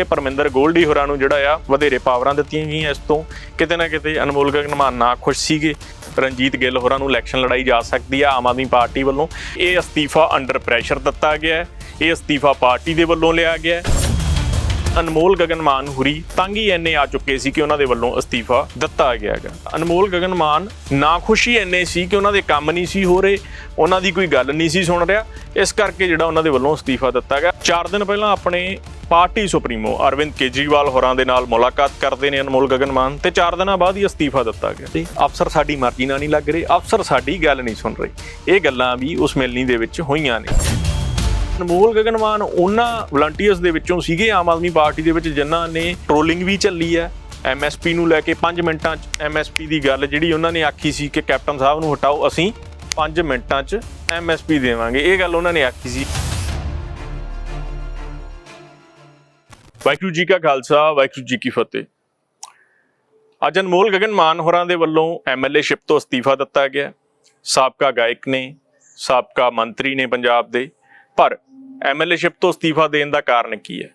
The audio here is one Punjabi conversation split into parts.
ਕਿ ਪਰਮਿੰਦਰ ਗੋਲਡੀ ਹੋਰਾਂ ਨੂੰ ਜਿਹੜਾ ਆ ਵਧੇਰੇ ਪਾਵਰਾਂ ਦਿੱਤੀਆਂ ਗਈਆਂ ਇਸ ਤੋਂ। ਕਿਤੇ ਨਾ ਕਿਤੇ ਅਨਮੋਲ ਗਗਨ ਮਾਨ ਨਾ ਖੁਸ਼ ਸੀਗੇ। ਰਣਜੀਤ ਗਿੱਲ ਹੋਰਾਂ ਨੂੰ ਇਲੈਕਸ਼ਨ ਲੜਾਈ ਜਾ ਸਕਦੀ ਆ, ਆਮ ਆਦਮੀ ਪਾਰਟੀ ਵੱਲੋਂ। ਇਹ ਅਸਤੀਫਾ ਅੰਡਰ ਪ੍ਰੈਸ਼ਰ ਦਿੱਤਾ ਗਿਆ ਹੈ। ਇਹ ਅਸਤੀਫਾ ਪਾਰਟੀ ਦੇ ਵੱਲੋਂ ਲਿਆ ਗਿਆ ਹੈ। ਅਨਮੋਲ ਗਗਨ ਮਾਨ ਹੁਰੀ ਤੰਗ ਹੀ ਇੰਨੇ ਆ ਚੁੱਕੇ ਸੀ ਕਿ ਉਹਨਾਂ ਦੇ ਵੱਲੋਂ ਅਸਤੀਫਾ ਦਿੱਤਾ ਗਿਆ ਹੈਗਾ। ਅਨਮੋਲ ਗਗਨ ਮਾਨ ਨਾ ਖੁਸ਼ੀ ਇੰਨੇ ਸੀ ਕਿ ਉਹਨਾਂ ਦੇ ਕੰਮ ਨਹੀਂ ਸੀ ਹੋ ਰਹੇ। ਉਹਨਾਂ ਦੀ ਕੋਈ ਗੱਲ ਨਹੀਂ ਸੀ ਸੁਣ ਰਿਹਾ। ਇਸ ਕਰਕੇ ਜਿਹੜਾ ਉਹਨਾਂ ਦੇ ਵੱਲੋਂ ਅਸਤੀਫਾ ਦਿੱਤਾ ਗਿਆ। 4 ਦਿਨ ਪਹਿਲਾਂ ਆਪਣੇ ਪਾਰਟੀ ਸੁਪਰੀਮੋ, ਅਰਵਿੰਦ ਕੇਜਰੀਵਾਲ ਹੋਰਾਂ ਦੇ ਨਾਲ ਮੁਲਾਕਾਤ ਕਰਦੇ ਨੇ ਅਨਮੋਲ ਗਗਨਮਾਨ ਤੇ 4 ਦਿਨਾਂ ਬਾਅਦ ਹੀ ਅਸਤੀਫਾ ਦਿੱਤਾ ਗਿਆ। ਤੇ ਅਫਸਰ ਸਾਡੀ ਮਰਜ਼ੀ ਨਾਲ ਨਹੀਂ ਲੱਗ ਰਹੇ, ਅਫਸਰ ਸਾਡੀ ਗੱਲ ਨਹੀਂ ਸੁਣ ਰਹੇ। ਇਹ ਗੱਲਾਂ ਵੀ ਉਸ ਮਿਲਣੀ ਦੇ ਵਿੱਚ ਹੋਈਆਂ ਨੇ। ਅਨਮੋਲ ਗਗਨ ਮਾਨ ਉਹਨਾਂ ਵਲੰਟੀਅਰਸ ਦੇ ਵਿੱਚੋਂ ਸੀਗੇ ਆਮ ਆਦਮੀ ਪਾਰਟੀ ਦੇ ਵਿੱਚ, ਜਿਨ੍ਹਾਂ ਨੇ ਟ੍ਰੋਲਿੰਗ ਵੀ ਚੱਲੀ ਹੈ। ਐਮਐਸਪੀ ਨੂੰ ਲੈ ਕੇ 5 ਮਿੰਟਾਂ 'ਚ ਐਮਐਸਪੀ ਦੀ ਗੱਲ ਜਿਹੜੀ ਉਹਨਾਂ ਨੇ ਆਖੀ ਸੀ ਕਿ ਕੈਪਟਨ ਸਾਹਿਬ ਨੂੰ ਹਟਾਓ, ਅਸੀਂ 5 ਮਿੰਟਾਂ 'ਚ ਐਮਐਸਪੀ ਦੇਵਾਂਗੇ। ਇਹ ਗੱਲ ਉਹਨਾਂ ਨੇ ਆਖੀ ਸੀ। ਵਾਹਿਗੁਰੂ ਜੀ ਕਾ ਖਾਲਸਾ, ਵਾਹਿਗੁਰੂ ਜੀ ਕੀ ਫਤਿਹ। ਅੱਜ ਅਨਮੋਲ ਗਗਨ ਮਾਨ ਹੋਰਾਂ ਦੇ ਵੱਲੋਂ ਐਮਐਲਏ ਸ਼ਿਪ ਤੋਂ ਅਸਤੀਫਾ ਦਿੱਤਾ ਗਿਆ। ਸਾਬਕਾ ਗਾਇਕ ਨੇ, ਸਾਬਕਾ ਮੰਤਰੀ ਨੇ ਪੰਜਾਬ ਦੇ। ਪਰ ਐਮਐਲਏ ਸ਼ਿਪ ਤੋਂ ਅਸਤੀਫਾ ਦੇਣ ਦਾ ਕਾਰਨ ਕੀ ਹੈ?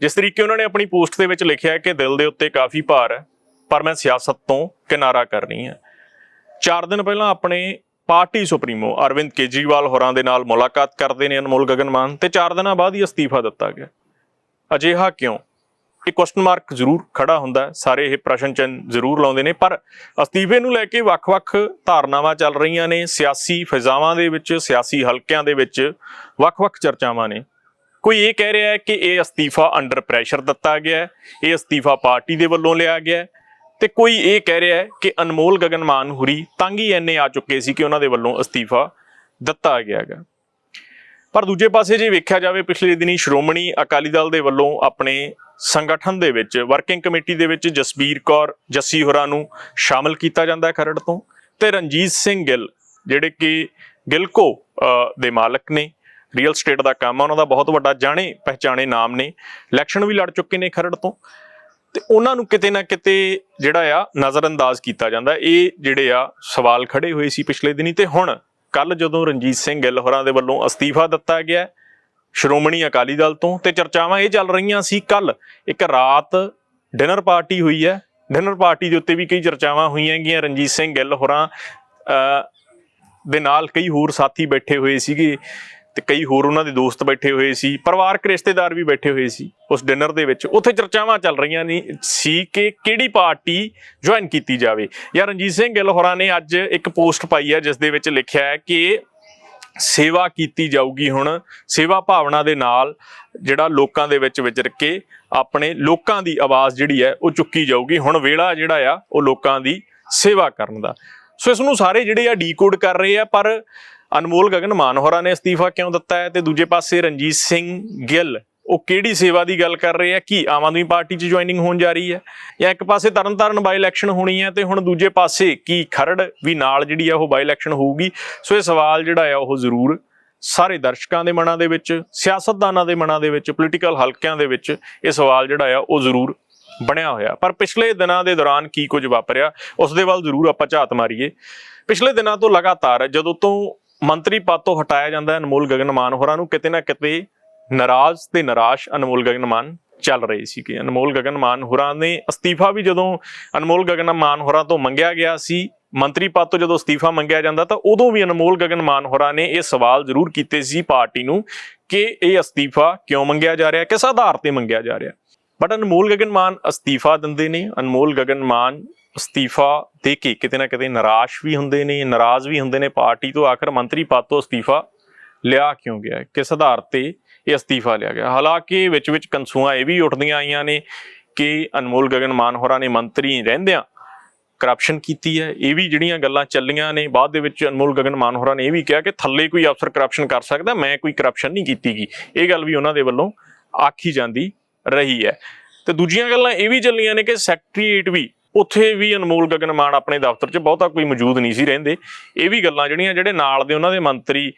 ਜਿਸ ਤਰੀਕੇ ਉਹਨਾਂ ਨੇ ਆਪਣੀ ਪੋਸਟ ਦੇ ਵਿੱਚ ਲਿਖਿਆ ਕਿ ਦਿਲ ਦੇ ਉੱਤੇ ਕਾਫੀ ਭਾਰ ਹੈ, ਪਰ ਮੈਂ ਸਿਆਸਤ ਤੋਂ ਕਿਨਾਰਾ ਕਰ ਰਹੀ ਹਾਂ। 4 ਦਿਨ ਪਹਿਲਾਂ ਆਪਣੇ ਪਾਰਟੀ ਸੁਪਰੀਮੋ ਅਰਵਿੰਦ ਕੇਜਰੀਵਾਲ ਹੋਰਾਂ ਦੇ ਨਾਲ ਮੁਲਾਕਾਤ ਕਰਦੇ ਨੇ ਅਨਮੋਲ ਗਗਨ ਮਾਨ ਤੇ 4 ਦਿਨਾਂ ਬਾਅਦ ਹੀ ਅਸਤੀਫਾ ਦਿੱਤਾ ਗਿਆ। ਅਜਿਹਾ ਕਿਉਂ? ਇਹ ਕੁਐਸਚਨ ਮਾਰਕ ਜ਼ਰੂਰ ਖੜਾ ਹੁੰਦਾ ਸਾਰੇ ਇਹ ਪ੍ਰਸ਼ਨ ਚਿੰਨ ਜ਼ਰੂਰ ਲਾਉਂਦੇ ਨੇ। ਪਰ ਅਸਤੀਫੇ ਨੂੰ ਲੈ ਕੇ ਵੱਖ-ਵੱਖ ਧਾਰਨਾਵਾਂ ਚੱਲ ਰਹੀਆਂ ਨੇ। ਸਿਆਸੀ ਫਿਜ਼ਾਵਾਂ ਦੇ ਵਿੱਚ, ਸਿਆਸੀ ਹਲਕਿਆਂ ਦੇ ਵਿੱਚ ਵੱਖ-ਵੱਖ ਚਰਚਾਵਾਂ ਨੇ। ਕੋਈ ਇਹ ਕਹਿ ਰਿਹਾ ਹੈ ਕਿ ਇਹ ਅਸਤੀਫਾ ਅੰਡਰ ਪ੍ਰੈਸ਼ਰ ਦਿੱਤਾ ਗਿਆ ਹੈ। ਇਹ ਅਸਤੀਫਾ ਪਾਰਟੀ ਦੇ ਵੱਲੋਂ ਲਿਆ ਗਿਆ ਹੈ। ਤੇ ਕੋਈ ਇਹ ਕਹਿ ਰਿਹਾ ਹੈ ਕਿ ਅਨਮੋਲ ਗਗਨ ਮਾਨ ਹੁਰੀ ਤੰਗ ਹੀ ਇੰਨੇ ਆ ਚੁੱਕੇ ਸੀ ਕਿ ਉਹਨਾਂ ਦੇ ਵੱਲੋਂ ਅਸਤੀਫਾ ਦਿੱਤਾ ਗਿਆ ਹੈਗਾ। ਪਰ ਦੂਜੇ ਪਾਸੇ ਜੇ ਵੇਖਿਆ ਜਾਵੇ, ਪਿਛਲੇ ਦਿਨੀ ਸ਼੍ਰੋਮਣੀ ਅਕਾਲੀ ਦਲ ਦੇ ਵੱਲੋਂ ਆਪਣੇ ਸੰਗਠਨ ਦੇ ਵਿੱਚ ਵਰਕਿੰਗ ਕਮੇਟੀ ਦੇ ਵਿੱਚ ਜਸਬੀਰ ਕੌਰ, ਜੱਸੀ ਹੋਰਾਂ ਨੂੰ ਸ਼ਾਮਲ ਕੀਤਾ ਜਾਂਦਾ ਹੈ ਖਰੜ ਤੋਂ ਤੇ ਰਣਜੀਤ ਸਿੰਘ ਗਿੱਲ, ਜਿਹੜੇ ਕਿ ਗਿਲਕੋ ਦੇ ਮਾਲਕ ਨੇ ਰੀਅਲ ਸਟੇਟ ਦਾ ਕੰਮ ਆ, ਉਹਨਾਂ ਦਾ ਬਹੁਤ ਵੱਡਾ ਜਾਣੇ ਪਹਿਚਾਣੇ ਨਾਮ ਨੇ ਇਲੈਕਸ਼ਨ ਵੀ ਲੜ ਚੁੱਕੇ ਨੇ ਖਰੜ ਤੋਂ ਤੇ ਉਹਨਾਂ ਨੂੰ ਕਿਤੇ ਨਾ ਕਿਤੇ ਜਿਹੜਾ ਆ ਨਜ਼ਰਅੰਦਾਜ਼ ਕੀਤਾ ਜਾਂਦਾ ਇਹ ਜਿਹੜੇ ਆ ਸਵਾਲ ਖੜੇ ਹੋਏ ਸੀ ਪਿਛਲੇ ਦਿਨੀ ਤੇ ਹੁਣ ਕੱਲ ਜਦੋਂ ਰਣਜੀਤ ਸਿੰਘ ਗਿੱਲ ਹੋਰਾਂ ਦੇ ਵੱਲੋਂ ਅਸਤੀਫਾ ਦਿੱਤਾ ਗਿਆ ਸ਼੍ਰੋਮਣੀ ਅਕਾਲੀ ਦਲ ਤੋਂ ਤੇ ਚਰਚਾਵਾਂ ਇਹ ਚੱਲ ਰਹੀਆਂ ਸੀ ਕੱਲ ਇੱਕ ਰਾਤ ਡਿਨਰ ਪਾਰਟੀ ਹੋਈ ਹੈ, ਡਿਨਰ ਪਾਰਟੀ ਦੇ ਉੱਤੇ ਵੀ ਕਈ ਚਰਚਾਵਾਂ ਹੋਈਆਂ ਗਈਆਂ, ਰਣਜੀਤ ਸਿੰਘ ਗਿੱਲ ਹੋਰਾਂ ਦੇ ਨਾਲ ਕਈ ਹੋਰ ਸਾਥੀ ਬੈਠੇ ਹੋਏ ਸੀਗੇ। ਤੇ ਕਈ ਹੋਰ ਉਹਨਾਂ ਦੇ ਦੋਸਤ ਬੈਠੇ ਹੋਏ ਸੀ, ਪਰਿਵਾਰਕ ਰਿਸ਼ਤੇਦਾਰ ਵੀ ਬੈਠੇ ਹੋਏ ਸੀ ਉਸ ਡਿਨਰ ਦੇ ਵਿੱਚ। ਉੱਥੇ ਚਰਚਾਵਾਂ ਚੱਲ ਰਹੀਆਂ ਨੇ ਸੀ ਕਿ ਕਿਹੜੀ ਪਾਰਟੀ ਜੁਆਇਨ ਕੀਤੀ ਜਾਵੇ। ਯਾ ਰਣਜੀਤ ਸਿੰਘ ਗਿੱਲ ਹੋਰਾਂ ਨੇ ਅੱਜ ਇੱਕ ਪੋਸਟ ਪਾਈ ਹੈ ਜਿਸ ਦੇ ਵਿੱਚ ਲਿਖਿਆ ਹੈ ਕਿ ਸੇਵਾ ਕੀਤੀ ਜਾਊਗੀ ਹੁਣ, ਸੇਵਾ ਭਾਵਨਾ ਦੇ ਨਾਲ ਜਿਹੜਾ ਲੋਕਾਂ ਦੇ ਵਿੱਚ ਵਿਚਰ ਕੇ ਆਪਣੇ ਲੋਕਾਂ ਦੀ ਆਵਾਜ਼ ਜਿਹੜੀ ਹੈ, ਉਹ ਚੁੱਕੀ ਜਾਊਗੀ। ਹੁਣ ਵੇਲਾ ਜਿਹੜਾ ਆ, ਉਹ ਲੋਕਾਂ ਦੀ ਸੇਵਾ ਕਰਨ ਦਾ। ਸੋ ਇਸ ਨੂੰ ਸਾਰੇ ਜਿਹੜੇ ਆ, ਡੀਕੋਡ ਕਰ ਰਹੇ ਆ, ਪਰ ਅਨਮੋਲ ਗਗਨ ਮਾਨ ਹੋਰਾਂ ਨੇ ਅਸਤੀਫਾ ਕਿਉਂ ਦਿੱਤਾ ਹੈ? ਤੇ ਦੂਜੇ ਪਾਸੇ ਰਣਜੀਤ ਸਿੰਘ ਗਿੱਲ, ਉਹ ਕਿਹੜੀ ਸੇਵਾ ਦੀ ਗੱਲ ਕਰ ਰਹੇ ਆ? ਕੀ ਆਮ ਆਦਮੀ ਪਾਰਟੀ 'ਚ ਜੁਆਇਨਿੰਗ ਹੋਣ ਜਾ ਰਹੀ ਹੈ? ਜਾਂ ਇੱਕ ਪਾਸੇ ਤਰਨਤਾਰਨ ਬਾਈ ਇਲੈਕਸ਼ਨ ਹੋਣੀ ਹੈ ਤੇ ਹੁਣ ਦੂਜੇ ਪਾਸੇ ਕੀ ਖਰੜ ਵੀ ਨਾਲ ਜਿਹੜੀ ਆ ਉਹ ਬਾਈ ਇਲੈਕਸ਼ਨ ਹੋਊਗੀ? ਸੋ ਇਹ ਸਵਾਲ ਜਿਹੜਾ ਆ ਉਹ ਜ਼ਰੂਰ ਸਾਰੇ ਦਰਸ਼ਕਾਂ ਦੇ ਮਨਾਂ ਦੇ ਵਿੱਚ, ਸਿਆਸਤਦਾਨਾਂ ਦੇ ਮਨਾਂ ਦੇ ਵਿੱਚ ਪੋਲੀਟੀਕਲ ਹਲਕਿਆਂ ਦੇ ਵਿੱਚ ਇਹ ਸਵਾਲ ਜਿਹੜਾ ਆ ਉਹ ਜ਼ਰੂਰ ਬਣਿਆ ਹੋਇਆ। ਪਰ ਪਿਛਲੇ ਦਿਨਾਂ ਦੇ ਦੌਰਾਨ ਕੀ ਕੁਝ ਵਾਪਰਿਆ, ਉਸ ਦੇ ਵੱਲ ਜ਼ਰੂਰ ਆਪਾਂ ਝਾਤ ਮਾਰੀਏ। ਪਿਛਲੇ ਦਿਨਾਂ ਤੋਂ ਲਗਾਤਾਰ ਜਦੋਂ ਤੋਂ ਮੰਤਰੀ ਪਦ ਤੋਂ ਹਟਾਇਆ ਜਾਂਦਾ ਹੈ ਅਨਮੋਲ ਗਗਨ ਮਾਨ ਹੋਰਾਂ ਨੂੰ। ਕਿਤੇ ਨਾ ਕਿਤੇ ਨਾਰਾਜ਼ ਤੇ ਨਿਰਾਸ਼ ਅਨਮੋਲ ਗਗਨ ਮਾਨ ਚੱਲ ਰਹੇ ਸੀ ਕਿ ਅਨਮੋਲ ਗਗਨ ਮਾਨ ਹੋਰਾਂ ਨੇ ਅਸਤੀਫਾ ਵੀ ਜਦੋਂ ਅਨਮੋਲ ਗਗਨ ਮਾਨ ਹੋਰਾਂ ਤੋਂ ਮੰਗਿਆ ਗਿਆ ਸੀ, ਮੰਤਰੀ ਪਦ ਤੋਂ ਜਦੋਂ ਅਸਤੀਫਾ ਮੰਗਿਆ ਜਾਂਦਾ ਤਾਂ ਉਦੋਂ ਵੀ ਅਨਮੋਲ ਗਗਨ ਮਾਨ ਹੋਰਾਂ ਨੇ ਇਹ ਸਵਾਲ ਜ਼ਰੂਰ ਕੀਤੇ ਸੀ ਪਾਰਟੀ ਨੂੰ ਕਿ ਇਹ ਅਸਤੀਫਾ ਕਿਉਂ ਮੰਗਿਆ ਜਾ ਰਿਹਾ, ਕਿਸ ਆਧਾਰ ਤੇ ਮੰਗਿਆ ਜਾ ਰਿਹਾ। ਬਟ ਅਨਮੋਲ ਗਗਨ ਮਾਨ ਅਸਤੀਫਾ ਦਿੰਦੇ ਨੇ। ਅਨਮੋਲ ਗਗਨ ਮਾਨ ਅਸਤੀਫਾ ਦੇ ਕੇ ਕਿਤੇ ਨਾ ਕਿਤੇ ਨਿਰਾਸ਼ ਵੀ ਹੁੰਦੇ ਨੇ, ਨਾਰਾਜ਼ ਵੀ ਹੁੰਦੇ ਨੇ, ਪਾਰਟੀ ਤੋਂ ਆਖਰ ਮੰਤਰੀ ਪਦ ਤੋਂ ਅਸਤੀਫਾ ਲਿਆ ਕਿਉਂ ਗਿਆ? ਕਿਸ ਆਧਾਰ ਤੇ ਇਹ ਅਸਤੀਫਾ ਲਿਆ ਗਿਆ? ਹਾਲਾਂਕਿ ਵਿੱਚ ਵਿੱਚ ਕੰਸੂਆਂ ਇਹ ਵੀ ਉੱਠਦੀਆਂ ਆਈਆਂ ਨੇ ਕਿ ਅਨਮੋਲ ਗਗਨ ਮਾਨ ਹੋਰਾਂ ਨੇ ਮੰਤਰੀ ਰਹਿੰਦਿਆਂ ਕਰਪਸ਼ਨ ਕੀਤੀ ਹੈ। ਇਹ ਵੀ ਜਿਹੜੀਆਂ ਗੱਲਾਂ ਚੱਲੀਆਂ ਨੇ, ਬਾਅਦ ਦੇ ਵਿੱਚ ਅਨਮੋਲ ਗਗਨ ਮਾਨ ਹੋਰਾਂ ਨੇ ਇਹ ਵੀ ਕਿਹਾ ਕਿ ਥੱਲੇ ਕੋਈ ਅਫਸਰ ਕਰਪਸ਼ਨ ਕਰ ਸਕਦਾ, ਮੈਂ ਕੋਈ ਕਰਪਸ਼ਨ ਨਹੀਂ ਕੀਤੀਗੀ। ਇਹ ਗੱਲ ਵੀ ਉਹਨਾਂ ਦੇ ਵੱਲੋਂ ਆਖੀ ਜਾਂਦੀ ਰਹੀ ਹੈ। ਤੇ ਦੂਜੀਆਂ ਗੱਲਾਂ ਇਹ ਵੀ ਚੱਲੀਆਂ ਨੇ ਕਿ ਸੈਕਟਰੀਏਟ ਵੀ ਉੱਥੇ ਵੀ ਅਨਮੋਲ ਗਗਨ ਮਾਨ ਆਪਣੇ ਦਫ਼ਤਰ 'ਚ ਬਹੁਤਾ ਕੋਈ ਮੌਜੂਦ ਨਹੀਂ ਸੀ ਰਹਿੰਦੇ। ਇਹ ਵੀ ਗੱਲਾਂ ਜਿਹੜੀਆਂ ਜਿਹੜੇ ਨਾਲ ਦੇ ਉਹਨਾਂ ਦੇ ਮੰਤਰੀ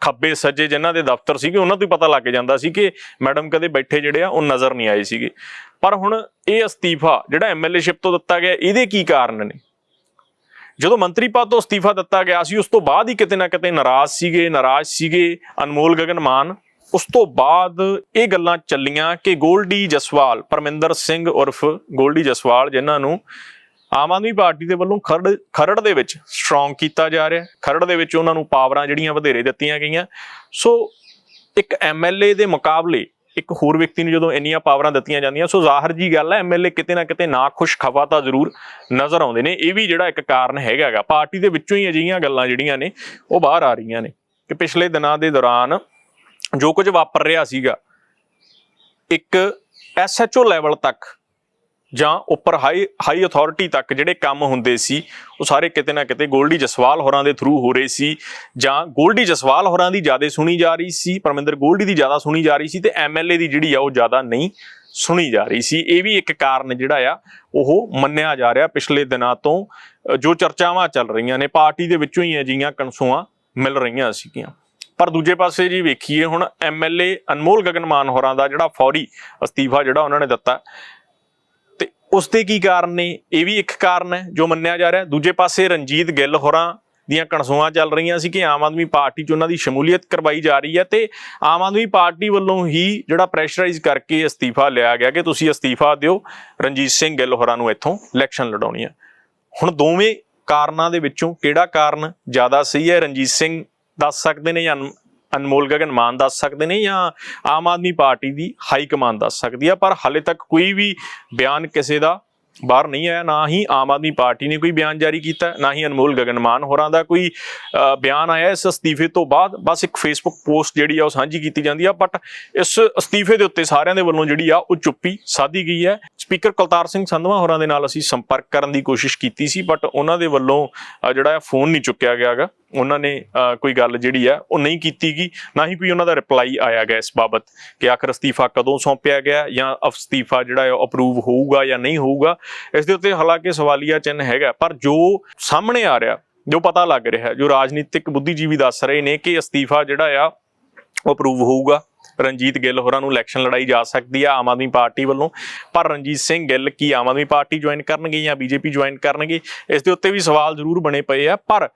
ਖੱਬੇ ਸੱਜੇ ਜਿਨ੍ਹਾਂ ਦੇ ਦਫ਼ਤਰ ਸੀਗੇ, ਉਹਨਾਂ ਤੋਂ ਹੀ ਪਤਾ ਲੱਗ ਜਾਂਦਾ ਸੀ ਕਿ ਮੈਡਮ ਕਦੇ ਬੈਠੇ ਜਿਹੜੇ ਆ, ਉਹ ਨਜ਼ਰ ਨਹੀਂ ਆਏ ਸੀਗੇ। ਪਰ ਹੁਣ ਇਹ ਅਸਤੀਫਾ ਜਿਹੜਾ ਐਮਐਲਏ ਸ਼ਿਪ ਤੋਂ ਦਿੱਤਾ ਗਿਆ, ਇਹਦੇ ਕੀ ਕਾਰਨ ਨੇ? ਜਦੋਂ ਮੰਤਰੀ ਪਦ ਤੋਂ ਅਸਤੀਫਾ ਦਿੱਤਾ ਗਿਆ ਸੀ, ਉਸ ਤੋਂ ਬਾਅਦ ਹੀ ਕਿਤੇ ਨਾ ਕਿਤੇ ਨਾਰਾਜ਼ ਸੀਗੇ ਨਾਰਾਜ਼ ਸੀਗੇ ਅਨਮੋਲ ਗਗਨ ਮਾਨ। ਉਸ ਤੋਂ ਬਾਅਦ ਇਹ ਗੱਲਾਂ ਚੱਲੀਆਂ ਕਿ ਗੋਲਡੀ ਜਸਵਾਲ, ਪਰਮਿੰਦਰ ਸਿੰਘ ਉਰਫ ਗੋਲਡੀ ਜਸਵਾਲ, ਜਿਨ੍ਹਾਂ ਨੂੰ ਆਮ ਆਦਮੀ ਪਾਰਟੀ ਦੇ ਵੱਲੋਂ ਖਰੜ ਖਰੜ ਦੇ ਵਿੱਚ ਸਟਰੋਂਗ ਕੀਤਾ ਜਾ ਰਿਹਾ ਖਰੜ ਦੇ ਵਿੱਚ ਉਹਨਾਂ ਨੂੰ ਪਾਵਰਾਂ ਜਿਹੜੀਆਂ ਵਧੇਰੇ ਦਿੱਤੀਆਂ ਗਈਆਂ। ਸੋ ਇੱਕ ਐਮਐਲਏ ਦੇ ਮੁਕਾਬਲੇ ਇੱਕ ਹੋਰ ਵਿਅਕਤੀ ਨੂੰ ਜਦੋਂ ਇੰਨੀਆਂ ਪਾਵਰਾਂ ਦਿੱਤੀਆਂ ਜਾਂਦੀਆਂ, ਸੋ ਜ਼ਾਹਰ ਜੀ ਗੱਲ ਹੈ ਐਮਐਲਏ ਕਿਤੇ ਨਾ ਕਿਤੇ ਨਾ ਖੁਸ਼ ਖਵਾ ਤਾਂ ਜ਼ਰੂਰ ਨਜ਼ਰ ਆਉਂਦੇ ਨੇ। ਇਹ ਵੀ ਜਿਹੜਾ ਇੱਕ ਕਾਰਨ ਹੈਗਾ ਗਾ ਪਾਰਟੀ ਦੇ ਵਿੱਚੋਂ ਹੀ ਅਜਿਹੀਆਂ ਗੱਲਾਂ ਜਿਹੜੀਆਂ ਨੇ, ਉਹ ਬਾਹਰ ਆ ਰਹੀਆਂ ਨੇ। ਕਿ ਪਿਛਲੇ ਦਿਨਾਂ ਦੇ ਦੌਰਾਨ ਜੋ ਕੁਝ ਵਾਪਰ ਰਿਹਾ ਸੀਗਾ, ਇੱਕ ਐਸਐਚਓ ਲੈਵਲ ਤੱਕ ਜਾਂ ਉੱਪਰ ਹਾਈ ਹਾਈ ਅਥਾਰਟੀ ਤੱਕ ਜਿਹੜੇ ਕੰਮ ਹੁੰਦੇ ਸੀ, ਉਹ ਸਾਰੇ ਕਿਤੇ ਨਾ ਕਿਤੇ ਗੋਲਡੀ ਜਸਵਾਲ ਹੋਰਾਂ ਦੇ ਥਰੂ ਹੋ ਰਹੇ ਸੀ ਜਾਂ ਗੋਲਡੀ ਜਸਵਾਲ ਹੋਰਾਂ ਦੀ ਜ਼ਿਆਦਾ ਸੁਣੀ ਜਾ ਰਹੀ ਸੀ, ਪਰਮਿੰਦਰ ਗੋਲਡੀ ਦੀ ਜ਼ਿਆਦਾ ਸੁਣੀ ਜਾ ਰਹੀ ਸੀ ਤੇ ਐਮਐਲਏ ਦੀ ਜਿਹੜੀ ਆ ਉਹ ਜ਼ਿਆਦਾ ਨਹੀਂ ਸੁਣੀ ਜਾ ਰਹੀ ਸੀ। ਇਹ ਵੀ ਇੱਕ ਕਾਰਨ ਜਿਹੜਾ ਆ, ਉਹ ਮੰਨਿਆ ਜਾ ਰਿਹਾ ਪਿਛਲੇ ਦਿਨਾਂ ਤੋਂ ਜੋ ਚਰਚਾਵਾਂ ਚੱਲ ਰਹੀਆਂ ਨੇ, ਪਾਰਟੀ ਦੇ ਵਿੱਚੋਂ ਹੀ ਅਜਿਹੀਆਂ ਕਨਸੂਆਂ ਮਿਲ ਰਹੀਆਂ ਸੀਗੀਆਂ। ਪਰ ਦੂਜੇ ਪਾਸੇ ਜੀ ਵੇਖੀਏ ਹੁਣ ਐਮਐਲਏ ਅਨਮੋਲ ਗਗਨਮਾਨ ਹੋਰਾਂ ਦਾ ਜਿਹੜਾ ਫੌਰੀ ਅਸਤੀਫਾ ਜਿਹੜਾ ਉਹਨਾਂ ਨੇ ਦਿੱਤਾ। ਤੇ ਉਸ ਦੇ ਕੀ ਕਾਰਨ ਨੇ? ਇਹ ਵੀ ਇੱਕ ਕਾਰਨ ਹੈ ਜੋ ਮੰਨਿਆ ਜਾ ਰਿਹਾ। ਦੂਜੇ ਪਾਸੇ ਰਣਜੀਤ ਗਿੱਲ ਹੋਰਾਂ ਦੀਆਂ ਕਣਸੂਆਂ ਚੱਲ ਰਹੀਆਂ ਸੀ ਕਿ ਆਮ ਆਦਮੀ ਪਾਰਟੀ 'ਚ ਉਹਨਾਂ ਦੀ ਸ਼ਮੂਲੀਅਤ ਕਰਵਾਈ ਜਾ ਰਹੀ ਹੈ ਤੇ ਆਮ ਆਦਮੀ ਪਾਰਟੀ ਵੱਲੋਂ ਹੀ ਜਿਹੜਾ ਪ੍ਰੈਸ਼ਰਾਈਜ਼ ਕਰਕੇ ਅਸਤੀਫਾ ਲਿਆ ਗਿਆ ਕਿ ਤੁਸੀਂ ਅਸਤੀਫਾ ਦਿਓ। ਰਣਜੀਤ ਸਿੰਘ ਗਿੱਲ ਹੋਰਾਂ ਨੂੰ ਇੱਥੋਂ ਇਲੈਕਸ਼ਨ ਲੜਾਉਣੀ ਹੈ। ਹੁਣ ਦੋਵੇਂ ਕਾਰਨਾਂ ਦੇ ਵਿੱਚੋਂ ਕਿਹੜਾ ਕਾਰਨ ਜ਼ਿਆਦਾ ਸਹੀ ਹੈ? ਰਣਜੀਤ ਸਿੰਘ ਦੱਸ ਸਕਦੇ ਨੇ ਜਾਂ ਅਨ- ਅਨਮੋਲ ਗਗਨ ਮਾਨ ਦੱਸ ਸਕਦੇ ਨੇ ਜਾਂ ਆਮ ਆਦਮੀ ਪਾਰਟੀ ਦੀ ਹਾਈ ਕਮਾਂਡ ਦੱਸ ਸਕਦੀ ਆ ਪਰ ਹਾਲੇ ਤੱਕ ਕੋਈ ਵੀ ਬਿਆਨ ਕਿਸੇ ਦਾ ਬਾਹਰ ਨਹੀਂ ਆਇਆ ਨਾ ਹੀ ਆਮ ਆਦਮੀ ਪਾਰਟੀ ਨੇ ਕੋਈ ਬਿਆਨ ਜਾਰੀ ਕੀਤਾ ਨਾ ਹੀ ਅਨਮੋਲ ਗਗਨ ਮਾਨ ਹੋਰਾਂ ਦਾ ਕੋਈ ਬਿਆਨ ਆਇਆ। ਇਸ ਅਸਤੀਫੇ ਤੋਂ ਬਾਅਦ ਬਸ ਇੱਕ ਫੇਸਬੁੱਕ ਪੋਸਟ ਜਿਹੜੀ ਆ ਉਹ ਸਾਂਝੀ ਕੀਤੀ ਜਾਂਦੀ ਆ ਬਟ ਇਸ ਅਸਤੀਫੇ ਦੇ ਉੱਤੇ ਸਾਰਿਆਂ ਦੇ ਵੱਲੋਂ ਜਿਹੜੀ ਆ ਉਹ ਚੁੱਪੀ ਸਾਧੀ ਗਈ ਹੈ। ਸਪੀਕਰ ਕੁਲਤਾਰ ਸਿੰਘ ਸੰਧਵਾ ਹੋਰਾਂ ਦੇ ਨਾਲ ਅਸੀਂ ਸੰਪਰਕ ਕਰਨ ਦੀ ਕੋਸ਼ਿਸ਼ ਕੀਤੀ ਸੀ ਬਟ ਉਹਨਾਂ ਦੇ ਵੱਲੋਂ ਅ, ਜਿਹੜਾ ਫੋਨ ਨਹੀਂ ਚੁੱਕਿਆ ਗਿਆਗਾ। ਉਹਨਾਂ ਨੇ ਕੋਈ ਗੱਲ ਜਿਹੜੀ ਆ, ਉਹ ਨਹੀਂ ਕੀਤੀ ਗਈ ਨਾ ਹੀ ਕੋਈ ਉਹਨਾਂ ਦਾ ਰਿਪਲਾਈ ਆਇਆ ਗਿਆ ਇਸ ਬਾਬਤ ਕਿ ਆਖਰ ਅਸਤੀਫਾ ਕਦੋਂ ਸੌਂਪਿਆ ਗਿਆ ਜਾਂ ਅਸਤੀਫਾ ਜਿਹੜਾ ਹੈ ਅਪਰੂਵ ਹੋਊਗਾ ਜਾਂ ਨਹੀਂ ਹੋਊਗਾ। ਇਸ ਦੇ ਉੱਤੇ ਹਾਲਾਂਕਿ ਸਵਾਲੀਆ ਚਿੰਨ੍ਹ ਹੈਗਾ, ਪਰ ਜੋ ਸਾਹਮਣੇ ਆ ਰਿਹਾ, ਜੋ ਪਤਾ ਲੱਗ ਰਿਹਾ, ਜੋ ਰਾਜਨੀਤਿਕ ਬੁੱਧੀਜੀਵੀ ਦੱਸ ਰਹੇ ਨੇ ਕਿ ਅਸਤੀਫਾ ਜਿਹੜਾ ਆ ਉਹ ਅਪਰੂਵ ਹੋਊਗਾ। ਰਣਜੀਤ ਗਿੱਲ ਹੋਰਾਂ ਨੂੰ ਇਲੈਕਸ਼ਨ ਲੜਾਈ ਜਾ ਸਕਦੀ ਆ ਆਮ ਆਦਮੀ ਪਾਰਟੀ ਵੱਲੋਂ। ਪਰ ਰਣਜੀਤ ਸਿੰਘ ਗਿੱਲ ਕੀ ਆਮ ਆਦਮੀ ਪਾਰਟੀ ਜੁਆਇਨ ਕਰਨਗੇ ਜਾਂ ਬੀਜੇਪੀ ਜੁਆਇਨ ਕਰਨਗੇ? ਇਸ ਦੇ ਉੱਤੇ ਵੀ ਸਵਾਲ ਜ਼ਰੂਰ ਬਣੇ ਪਏ ਆ, ਪਰ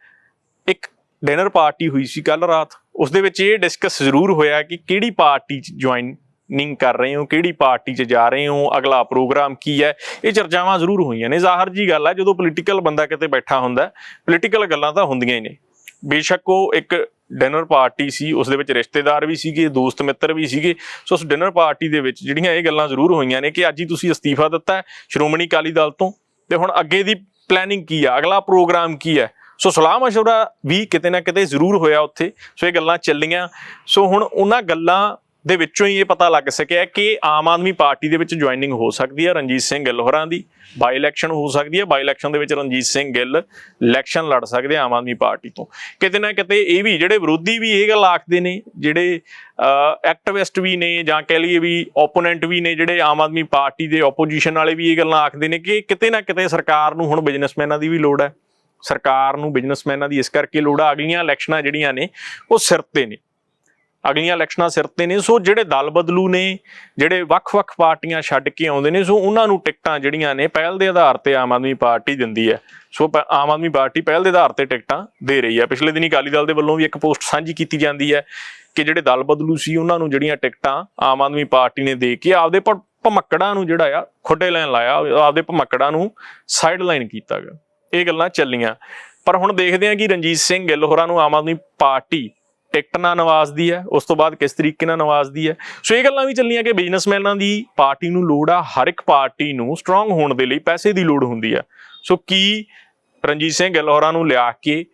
ਇੱਕ ਡਿਨਰ ਪਾਰਟੀ ਹੋਈ ਸੀ ਕੱਲ ਰਾਤ। ਉਸ ਦੇ ਵਿੱਚ ਇਹ ਡਿਸਕਸ ਜ਼ਰੂਰ ਹੋਇਆ ਕਿ ਕਿਹੜੀ ਪਾਰਟੀ ਚ ਜੁਆਇਨਿੰਗ ਕਰ ਰਹੇ ਹੋ, ਕਿਹੜੀ ਪਾਰਟੀ 'ਚ ਜਾ ਰਹੇ ਹੋ, ਅਗਲਾ ਪ੍ਰੋਗਰਾਮ ਕੀ ਹੈ। ਇਹ ਚਰਚਾਵਾਂ ਜ਼ਰੂਰ ਹੋਈਆਂ ਨੇ। ਜ਼ਾਹਰ ਜੀ ਗੱਲ ਹੈ, ਜਦੋਂ ਪੋਲੀਟੀਕਲ ਬੰਦਾ ਕਿਤੇ ਬੈਠਾ ਹੁੰਦਾ ਪੋਲੀਟੀਕਲ ਗੱਲਾਂ ਤਾਂ ਹੁੰਦੀਆਂ ਹੀ ਨੇ। ਬੇਸ਼ੱਕ ਉਹ ਇੱਕ ਡਿਨਰ ਪਾਰਟੀ ਸੀ, ਉਸ ਦੇ ਵਿੱਚ ਰਿਸ਼ਤੇਦਾਰ ਵੀ ਸੀਗੇ, ਦੋਸਤ ਮਿੱਤਰ ਵੀ ਸੀਗੇ। ਸੋ ਉਸ ਡਿਨਰ ਪਾਰਟੀ ਦੇ ਵਿੱਚ ਜਿਹੜੀਆਂ ਇਹ ਗੱਲਾਂ ਜ਼ਰੂਰ ਹੋਈਆਂ ਨੇ ਕਿ ਅੱਜ ਹੀ ਤੁਸੀਂ ਅਸਤੀਫਾ ਦਿੱਤਾ ਹੈ ਸ਼੍ਰੋਮਣੀ ਅਕਾਲੀ ਦਲ ਤੋਂ। ਤੇ ਹੁਣ ਅੱਗੇ ਦੀ ਪਲੈਨਿੰਗ ਕੀ ਆ ਅਗਲਾ ਪ੍ਰੋਗਰਾਮ ਕੀ ਹੈ? ਸੋ ਸਲਾਹ ਮਸ਼ਵਰਾ ਵੀ ਕਿਤੇ ਨਾ ਕਿਤੇ ਜ਼ਰੂਰ ਹੋਇਆ ਉੱਥੇ। ਸੋ ਇਹ ਗੱਲਾਂ ਚੱਲੀਆਂ। ਸੋ ਹੁਣ ਉਹਨਾਂ ਗੱਲਾਂ ਦੇ ਵਿੱਚੋਂ ਹੀ ਇਹ ਪਤਾ ਲੱਗ ਸਕਿਆ ਕਿ ਆਮ ਆਦਮੀ ਪਾਰਟੀ ਦੇ ਵਿੱਚ ਜੁਆਇਨਿੰਗ ਹੋ ਸਕਦੀ ਹੈ ਰਣਜੀਤ ਸਿੰਘ ਗਿੱਲ ਹੋਰਾਂ ਦੀ। ਬਾਈ ਇਲੈਕਸ਼ਨ ਹੋ ਸਕਦੀ ਹੈ। ਬਾਈ ਇਲੈਕਸ਼ਨ ਦੇ ਵਿੱਚ ਰਣਜੀਤ ਸਿੰਘ ਗਿੱਲ ਇਲੈਕਸ਼ਨ ਲੜ ਸਕਦੇ ਆਮ ਆਦਮੀ ਪਾਰਟੀ ਤੋਂ। ਕਿਤੇ ਨਾ ਕਿਤੇ ਇਹ ਵੀ ਜਿਹੜੇ ਵਿਰੋਧੀ ਵੀ ਇਹ ਗੱਲ ਆਖਦੇ ਨੇ, ਜਿਹੜੇ ਐਕਟਿਵਿਸਟ ਵੀ ਨੇ ਜਾਂ ਕਹਿ ਲਈਏ ਵੀ ਓਪੋਨੈਂਟ ਵੀ ਨੇ, ਜਿਹੜੇ ਆਮ ਆਦਮੀ ਪਾਰਟੀ ਦੇ ਆਪੋਜੀਸ਼ਨ ਵਾਲੇ ਵੀ ਇਹ ਗੱਲਾਂ ਆਖਦੇ ਨੇ ਕਿ ਕਿਤੇ ਨਾ ਕਿਤੇ ਸਰਕਾਰ ਨੂੰ ਹੁਣ ਬਿਜ਼ਨਸਮੈਨਾਂ ਦੀ ਵੀ ਲੋੜ ਹੈ। ਸਰਕਾਰ ਨੂੰ ਬਿਜ਼ਨਸਮੈਨਾਂ ਦੀ ਇਸ ਕਰਕੇ ਲੋੜ ਆ ਅਗਲੀਆਂ ਇਲੈਕਸ਼ਨਾਂ ਜਿਹੜੀਆਂ ਨੇ, ਉਹ ਸਿਰ ਤੇ ਨੇ। ਅਗਲੀਆਂ ਇਲੈਕਸ਼ਨਾਂ ਸਿਰ ਤੇ ਨੇ, ਸੋ ਜਿਹੜੇ ਦਲ ਬਦਲੂ ਨੇ, ਜਿਹੜੇ ਵੱਖ-ਵੱਖ ਪਾਰਟੀਆਂ ਛੱਡ ਕੇ ਆਉਂਦੇ ਨੇ, ਸੋ ਉਹਨਾਂ ਨੂੰ ਟਿਕਟਾਂ ਜਿਹੜੀਆਂ ਨੇ, ਪਹਿਲ ਦੇ ਆਧਾਰ ਤੇ ਆਮ ਆਦਮੀ ਪਾਰਟੀ ਦਿੰਦੀ ਹੈ। ਸੋ ਪ- ਆਮ ਆਦਮੀ ਪਾਰਟੀ ਪਹਿਲ ਦੇ ਆਧਾਰ ਤੇ ਟਿਕਟਾਂ ਦੇ ਰਹੀ ਹੈ। ਪਿਛਲੇ ਦਿਨੀ ਅਕਾਲੀ ਦਲ ਦੇ ਵੱਲੋਂ ਵੀ ਇੱਕ ਪੋਸਟ ਸਾਂਝੀ ਕੀਤੀ ਜਾਂਦੀ ਹੈ ਕਿ ਜਿਹੜੇ ਦਲ ਬਦਲੂ ਸੀ, ਉਹਨਾਂ ਨੂੰ ਜਿਹੜੀਆਂ ਟਿਕਟਾਂ ਆਮ ਆਦਮੀ ਪਾਰਟੀ ਨੇ ਦੇ ਕੇ ਆਪਦੇ ਭ- ਭਮੱਕੜਾਂ ਨੂੰ ਜਿਹੜਾ ਆ, ਖੁੱਡੇ ਲੈਣ ਲਾਇਆ, ਆਪਦੇ ਭਮੱਕੜਾਂ ਨੂੰ ਸਾਈਡ ਲਾਈਨ ਕੀਤਾ ਗਿਆ। ਇਹ ਗੱਲਾਂ ਚੱਲੀਆਂ। ਪਰ ਹੁਣ ਦੇਖਦੇ ਹਾਂ ਕਿ ਰਣਜੀਤ ਸਿੰਘ ਗਿੱਲ ਹੋਰਾਂ ਨੂੰ ਆਮ ਆਦਮੀ ਪਾਰਟੀ ਟਿਕਟ ਨਾਲ ਨਵਾਜ਼ਦੀ ਹੈ, ਉਸ ਤੋਂ ਬਾਅਦ ਕਿਸ ਤਰੀਕੇ ਨਾਲ ਨਵਾਜ਼ਦੀ ਹੈ। ਸੋ ਇਹ ਗੱਲਾਂ ਵੀ ਚੱਲੀਆਂ ਕਿ ਬਿਜ਼ਨਸਮੈਨਾਂ ਦੀ ਪਾਰਟੀ ਨੂੰ ਲੋੜ ਆ, ਹਰ ਇੱਕ ਪਾਰਟੀ ਨੂੰ ਸਟਰੋਂਗ ਹੋਣ ਦੇ ਲਈ ਪੈਸੇ ਦੀ ਲੋੜ ਹੁੰਦੀ ਆ। ਸੋ ਕੀ ਰਣਜੀਤ ਸਿੰਘ ਗਿੱਲ ਹੋਰਾਂ ਨੂੰ ਲਿਆ ਕੇ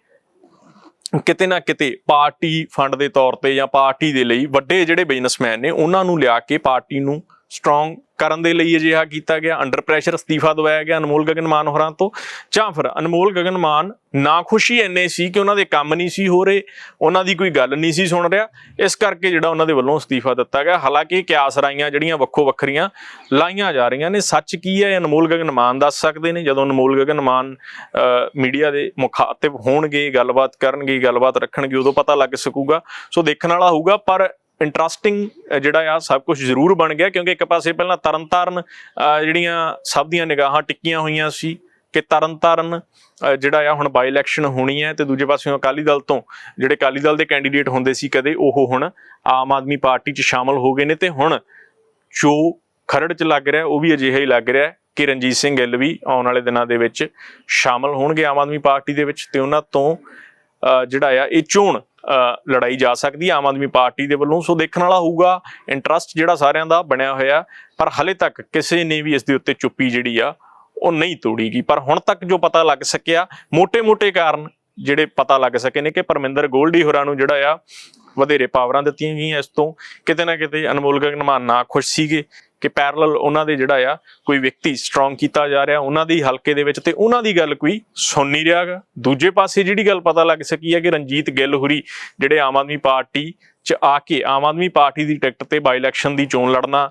ਕਿਤੇ ਨਾ ਕਿਤੇ ਪਾਰਟੀ ਫੰਡ ਦੇ ਤੌਰ ਤੇ ਜਾਂ ਪਾਰਟੀ ਦੇ ਲਈ ਵੱਡੇ ਜਿਹੜੇ ਬਿਜ਼ਨਸਮੈਨ ਨੇ, ਉਹਨਾਂ ਨੂੰ ਲਿਆ ਕੇ ਪਾਰਟੀ ਨੂੰ ਸਟਰੋਂਗ ਕਰਨ ਦੇ ਲਈ ਅਜਿਹਾ ਕੀਤਾ ਗਿਆ। ਅੰਡਰ ਪ੍ਰੈਸ਼ਰ ਅਸਤੀਫਾ ਦਵਾਇਆ ਗਿਆ ਅਨਮੋਲ ਗਗਨ ਮਾਨ ਹੋਰਾਂ ਤੋਂ। ਜਾਂ ਫਿਰ ਅਨਮੋਲ ਗਗਨ ਮਾਨ ਨਾ ਖੁਸ਼ੀ ਇੰਨੇ ਸੀ ਕਿ ਉਹਨਾਂ ਦੇ ਕੰਮ ਨਹੀਂ ਸੀ ਹੋ ਰਹੇ, ਉਹਨਾਂ ਦੀ ਕੋਈ ਗੱਲ ਨਹੀਂ ਸੀ ਸੁਣ ਰਿਹਾ। ਇਸ ਕਰਕੇ ਜਿਹੜਾ ਉਹਨਾਂ ਦੇ ਵੱਲੋਂ ਅਸਤੀਫਾ ਦਿੱਤਾ ਗਿਆ। ਹਾਲਾਂਕਿ ਕਿਆਸ ਰਾਈਆਂ ਜਿਹੜੀਆਂ ਵੱਖੋ ਵੱਖਰੀਆਂ ਲਾਈਆਂ ਜਾ ਰਹੀਆਂ ਨੇ, ਸੱਚ ਕੀ ਹੈ? ਇਹ ਅਨਮੋਲ ਗਗਨ ਮਾਨ ਦੱਸ ਸਕਦੇ ਨੇ। ਜਦੋਂ ਅਨਮੋਲ ਗਗਨ ਮਾਨ ਮੀਡੀਆ ਦੇ ਮੁਖਾਤਿਬ ਹੋਣਗੇ, ਗੱਲਬਾਤ ਕਰਨਗੇ, ਗੱਲਬਾਤ ਰੱਖਣਗੇ, ਉਦੋਂ ਪਤਾ ਲੱਗ ਸਕੂਗਾ। ਸੋ ਦੇਖਣ ਵਾਲਾ ਹੋਊਗਾ, ਪਰ ਇੰਟਰਸਟਿੰਗ ਜਿਹੜਾ ਆ, ਸਭ ਕੁਝ ਜ਼ਰੂਰ ਬਣ ਗਿਆ, ਕਿਉਂਕਿ ਇੱਕ ਪਾਸੇ ਪਹਿਲਾਂ ਤਰਨਤਾਰਨ ਜਿਹੜੀਆਂ ਸਭ ਦੀਆਂ ਨਿਗਾਹਾਂ ਟਿੱਕੀਆਂ ਹੋਈਆਂ ਸੀ ਕਿ ਤਰਨਤਾਰਨ ਜਿਹੜਾ ਆ, ਹੁਣ ਬਾਈ ਇਲੈਕਸ਼ਨ ਹੋਣੀ ਹੈ ਤੇ ਦੂਜੇ ਪਾਸਿਓਂ ਅਕਾਲੀ ਦਲ ਤੋਂ ਜਿਹੜੇ ਅਕਾਲੀ ਦਲ ਦੇ ਕੈਂਡੀਡੇਟ ਹੁੰਦੇ ਸੀ ਕਦੇ ਉਹ ਹੁਣ ਆਮ ਆਦਮੀ ਪਾਰਟੀ 'ਚ ਸ਼ਾਮਲ ਹੋ ਗਏ ਨੇ ਤੇ ਹੁਣ ਜੋ ਖਰੜ 'ਚ ਲੱਗ ਰਿਹਾ, ਉਹ ਵੀ ਅਜਿਹਾ ਹੀ ਲੱਗ ਰਿਹਾ ਕਿ ਰਣਜੀਤ ਸਿੰਘ ਗਿੱਲ ਵੀ ਆਉਣ ਵਾਲੇ ਦਿਨਾਂ ਦੇ ਵਿੱਚ ਸ਼ਾਮਲ ਹੋਣਗੇ ਆਮ ਆਦਮੀ ਪਾਰਟੀ ਦੇ ਵਿੱਚ ਤੇ ਉਹਨਾਂ ਤੋਂ ਜਿਹੜਾ ਆ, ਇਹ ਚੋਣ ਲੜਾਈ ਜਾ ਸਕਦੀ ਆਮ ਆਦਮੀ ਪਾਰਟੀ ਦੇ ਵੱਲੋਂ। ਸੋ ਦੇਖਣ ਵਾਲਾ ਹੋਊਗਾ ਇੰਟਰਸਟ ਜਿਹੜਾ ਸਾਰਿਆਂ ਦਾ ਬਣਿਆ ਹੋਇਆ ਪਰ ਹਲੇ ਤੱਕ ਕਿਸੇ ਨੇ ਵੀ ਇਸ ਦੇ ਉੱਤੇ ਚੁੱਪੀ ਜਿਹੜੀ ਆ, ਉਹ ਨਹੀਂ ਤੋੜੀ ਗਈ ਪਰ ਹੁਣ ਤੱਕ ਜੋ ਪਤਾ ਲੱਗ ਸਕਿਆ, ਮੋٹے-ਮੋٹے ਕਾਰਨ ਜਿਹੜੇ ਪਤਾ ਲੱਗ ਸਕੇ ਨੇ ਕਿ ਪਰਮਿੰਦਰ ਗੋਲਡੀ ਹੋਰਾਂ ਨੂੰ ਜਿਹੜਾ ਆ, ਵਧੇਰੇ ਪਾਵਰਾਂ ਦਿੱਤੀਆਂ ਗਈਆਂ ਇਸ ਤੋਂ। ਕਿਤੇ ਨਾ ਕਿਤੇ ਅਨਮੋਲ ਗਗਨਮਾਨ ਨਾ ਖੁਸ਼ ਸੀਗੇ। ਕਿ ਪੈਰਲਲ ਉਹਨਾਂ ਦੇ ਜਿਹੜਾ ਆ, ਕੋਈ ਵਿਅਕਤੀ ਸਟਰੋਂਗ ਕੀਤਾ ਜਾ ਰਿਹਾ, ਉਹਨਾਂ ਦੇ ਹਲਕੇ ਦੇ ਵਿੱਚ ਤੇ ਉਹਨਾਂ ਦੀ ਗੱਲ ਕੋਈ ਸੁਣ ਨਹੀਂ ਰਿਹਾਗਾ ਦੂਜੇ ਪਾਸੇ ਜਿਹੜੀ ਗੱਲ ਪਤਾ ਲੱਗ ਸਕੀ ਹੈ ਕਿ ਰਣਜੀਤ ਗਿੱਲ ਹੁਰੀ ਜਿਹੜੇ ਆਮ ਆਦਮੀ ਪਾਰਟੀ 'ਚ ਆ ਕੇ ਆਮ ਆਦਮੀ ਪਾਰਟੀ ਦੀ ਟਿਕਟ ਤੇ ਬਾਈ ਇਲੈਕਸ਼ਨ ਦੀ ਚੋਣ ਲੜਨਾ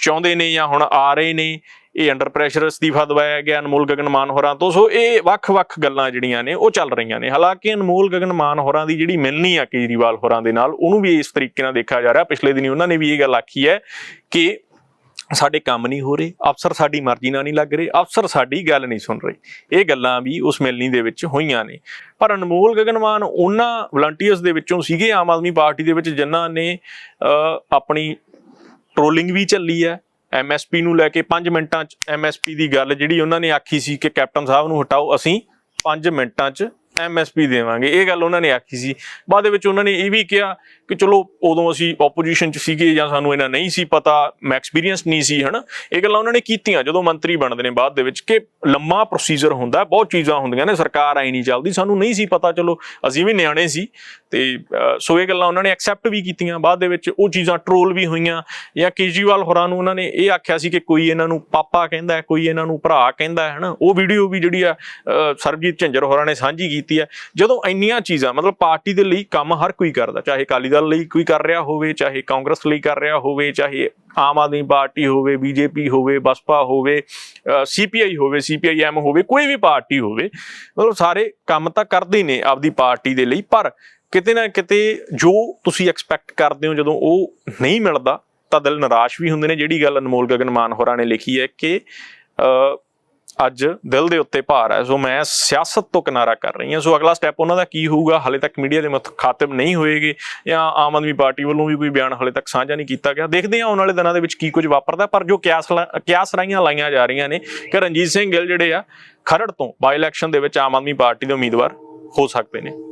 ਚਾਹੁੰਦੇ ਨੇ ਜਾਂ ਹੁਣ ਆ ਰਹੇ ਨੇ, ਇਹ ਅੰਡਰ ਪ੍ਰੈਸ਼ਰ ਅਸਤੀਫਾ ਦਵਾਇਆ ਗਿਆ ਅਨਮੋਲ ਗਗਨ ਮਾਨ ਹੋਰਾਂ ਤੋਂ। ਸੋ ਇਹ ਵੱਖ-ਵੱਖ ਗੱਲਾਂ ਜਿਹੜੀਆਂ ਨੇ, ਉਹ ਚੱਲ ਰਹੀਆਂ ਨੇ। ਹਾਲਾਂਕਿ ਅਨਮੋਲ ਗਗਨ ਮਾਨ ਹੋਰਾਂ ਦੀ ਜਿਹੜੀ ਮਿਲਣੀ ਆ ਕੇਜਰੀਵਾਲ ਹੋਰਾਂ ਦੇ ਨਾਲ, ਉਹਨੂੰ ਵੀ ਇਸ ਤਰੀਕੇ ਨਾਲ ਦੇਖਿਆ ਜਾ ਰਿਹਾ। ਪਿਛਲੇ ਦਿਨੀ ਉਹਨਾਂ ਨੇ ਵੀ ਇਹ ਗੱਲ ਆਖੀ ਹੈ ਕਿ ਸਾਡੇ ਕੰਮ ਨਹੀਂ ਹੋ ਰਹੇ, ਅਫਸਰ ਸਾਡੀ ਮਰਜ਼ੀ ਨਾਲ ਨਹੀਂ ਲੱਗ ਰਹੇ, ਅਫਸਰ ਸਾਡੀ ਗੱਲ ਨਹੀਂ ਸੁਣ ਰਹੇ। ਇਹ ਗੱਲਾਂ ਵੀ ਉਸ ਮਿਲਣੀ ਦੇ ਵਿੱਚ ਹੋਈਆਂ ਨੇ। ਪਰ ਅਨਮੋਲ ਗਗਨਮਾਨ ਉਹਨਾਂ ਵਲੰਟੀਅਰਸ ਦੇ ਵਿੱਚੋਂ ਸੀਗੇ ਆਮ ਆਦਮੀ ਪਾਰਟੀ ਦੇ ਵਿੱਚ ਜਿਨ੍ਹਾਂ ਨੇ ਆਪਣੀ ਟ੍ਰੋਲਿੰਗ ਵੀ ਚੱਲੀ ਹੈ। ਐਮਐਸਪੀ ਨੂੰ ਲੈ ਕੇ 5 ਮਿੰਟਾਂ 'ਚ ਐਮਐਸਪੀ ਦੀ ਗੱਲ ਜਿਹੜੀ ਉਹਨਾਂ ਨੇ ਆਖੀ ਸੀ ਕਿ ਕੈਪਟਨ ਸਾਹਿਬ ਨੂੰ ਹਟਾਓ, ਅਸੀਂ 5 ਮਿੰਟਾਂ 'ਚ ਐਮਐਸਪੀ ਦੇਵਾਂਗੇ। ਇਹ ਗੱਲ ਉਹਨਾਂ ਨੇ ਆਖੀ ਸੀ। ਬਾਅਦ ਦੇ ਵਿੱਚ ਉਹਨਾਂ ਨੇ ਇਹ ਵੀ ਕਿਹਾ ਕਿ ਚਲੋ, ਉਦੋਂ ਅਸੀਂ ਆਪੋਜੀਸ਼ਨ 'ਚ ਸੀਗੇ ਜਾਂ ਸਾਨੂੰ ਇਹਨਾਂ ਨਹੀਂ ਸੀ ਪਤਾ, ਮੈਂ ਐਕਸਪੀਰੀਅੰਸ ਨਹੀਂ ਸੀ, ਹਨਾ? ਇਹ ਗੱਲਾਂ ਉਹਨਾਂ ਨੇ ਕੀਤੀਆਂ ਜਦੋਂ ਮੰਤਰੀ ਬਣਦੇ ਨੇ ਬਾਅਦ ਦੇ ਵਿੱਚ ਕਿ ਲੰਮਾ ਪ੍ਰੋਸੀਜਰ ਹੁੰਦਾ, ਬਹੁਤ ਚੀਜ਼ਾਂ ਹੁੰਦੀਆਂ ਨੇ, ਸਰਕਾਰ ਆਈ ਨਹੀਂ ਚੱਲਦੀ, ਸਾਨੂੰ ਨਹੀਂ ਸੀ ਪਤਾ, ਚਲੋ, ਅਸੀਂ ਵੀ ਨਿਆਣੇ ਸੀ। ਤੇ ਸੋ ਇਹ ਗੱਲਾਂ ਉਹਨਾਂ ਨੇ ਐਕਸੈਪਟ ਵੀ ਕੀਤੀਆਂ। ਬਾਅਦ ਦੇ ਵਿੱਚ ਉਹ ਚੀਜ਼ਾਂ ਟਰੋਲ ਵੀ ਹੋਈਆਂ ਜਾਂ ਕੇਜਰੀਵਾਲ ਹੋਰਾਂ ਨੂੰ ਉਹਨਾਂ ਨੇ ਇਹ ਆਖਿਆ ਸੀ ਕਿ ਕੋਈ ਇਹਨਾਂ ਨੂੰ ਪਾਪਾ ਕਹਿੰਦਾ ਹੈ, ਕੋਈ ਇਹਨਾਂ ਨੂੰ ਭਰਾ ਕਹਿੰਦਾ ਹੈ ਹਨਾ? ਉਹ ਵੀਡੀਓ ਵੀ ਜਿਹੜੀ ਆ ਸਰਬਜੀਤ ਝੰਜਰ ਹੋਰਾਂ ਨੇ ਸਾਂਝੀ ਕੀਤੀ ਹੈ। ਜਦੋਂ ਇੰਨੀਆਂ ਚੀਜ਼ਾਂ ਮਤਲਬ ਪਾਰਟੀ ਦੇ ਲਈ ਕੰਮ ਹਰ ਕੋਈ ਕਰਦਾ ਚਾਹੇ ਅਕਾਲੀ ਦਲ ਲਈ ਕੋਈ ਕਰ ਰਿਹਾ ਹੋਵੇ ਚਾਹੇ ਕਾਂਗਰਸ ਲਈ ਕਰ ਰਿਹਾ ਹੋਵੇ ਚਾਹੇ ਆਮ ਆਦਮੀ ਪਾਰਟੀ ਹੋਵੇ ਬੀਜੇਪੀ ਹੋਵੇ ਬਸਪਾ ਹੋਵੇ ਸੀਪੀਆਈ ਹੋਵੇ ਸੀਪੀਆਈਐਮ ਹੋਵੇ ਕੋਈ ਵੀ ਪਾਰਟੀ ਹੋਵੇ ਮਤਲਬ ਸਾਰੇ ਕੰਮ ਤਾਂ ਕਰਦੇ ਨੇ ਆਪਦੀ ਪਾਰਟੀ ਦੇ ਲਈ ਪਰ ਕਿਤੇ ਨਾ ਕਿਤੇ ਜੋ ਤੁਸੀਂ ਐਕਸਪੈਕਟ ਕਰਦੇ ਹੋ, ਜਦੋਂ ਉਹ ਨਹੀਂ ਮਿਲਦਾ, ਤਾਂ ਦਿਲ ਨਿਰਾਸ਼ ਵੀ ਹੁੰਦੇ ਨੇ। ਜਿਹੜੀ ਗੱਲ ਅਨਮੋਲ ਗਗਨ ਮਾਨ ਹੋਰਾਂ ਨੇ ਲਿਖੀ ਹੈ ਕਿ ਅੱਜ ਦਿਲ ਦੇ ਉੱਤੇ ਭਾਰ ਹੈ, ਸੋ ਮੈਂ ਸਿਆਸਤ ਤੋਂ ਕਿਨਾਰਾ ਕਰ ਰਹੀ ਹਾਂ। ਸੋ ਅਗਲਾ ਸਟੈਪ ਉਹਨਾਂ ਦਾ ਕੀ ਹੋਊਗਾ? ਹਾਲੇ ਤੱਕ ਮੀਡੀਆ ਦੇ ਮੁਖਾਤਿਬ ਨਹੀਂ ਹੋਏਗੇ ਜਾਂ ਆਮ ਆਦਮੀ ਪਾਰਟੀ ਵੱਲੋਂ ਵੀ ਕੋਈ ਬਿਆਨ ਹਾਲੇ ਤੱਕ ਸਾਂਝਾ ਨਹੀਂ ਕੀਤਾ ਗਿਆ। ਦੇਖਦੇ ਹਾਂ ਆਉਣ ਵਾਲੇ ਦਿਨਾਂ ਦੇ ਵਿੱਚ ਕੀ ਕੁਝ ਵਾਪਰਦਾ, ਪਰ ਜੋ ਕਿਆਸ ਲਾ- ਕਿਆਸ ਰਾਈਆਂ ਲਾਈਆਂ ਜਾ ਰਹੀਆਂ ਨੇ, ਕਿ ਰਣਜੀਤ ਸਿੰਘ ਗਿੱਲ ਜਿਹੜੇ ਆ, ਖਰੜ ਤੋਂ ਬਾਈ ਇਲੈਕਸ਼ਨ ਦੇ ਵਿੱਚ ਆਮ ਆਦਮੀ ਪਾਰਟੀ ਦੇ ਉਮੀਦਵਾਰ ਹੋ ਸਕਦੇ ਨੇ।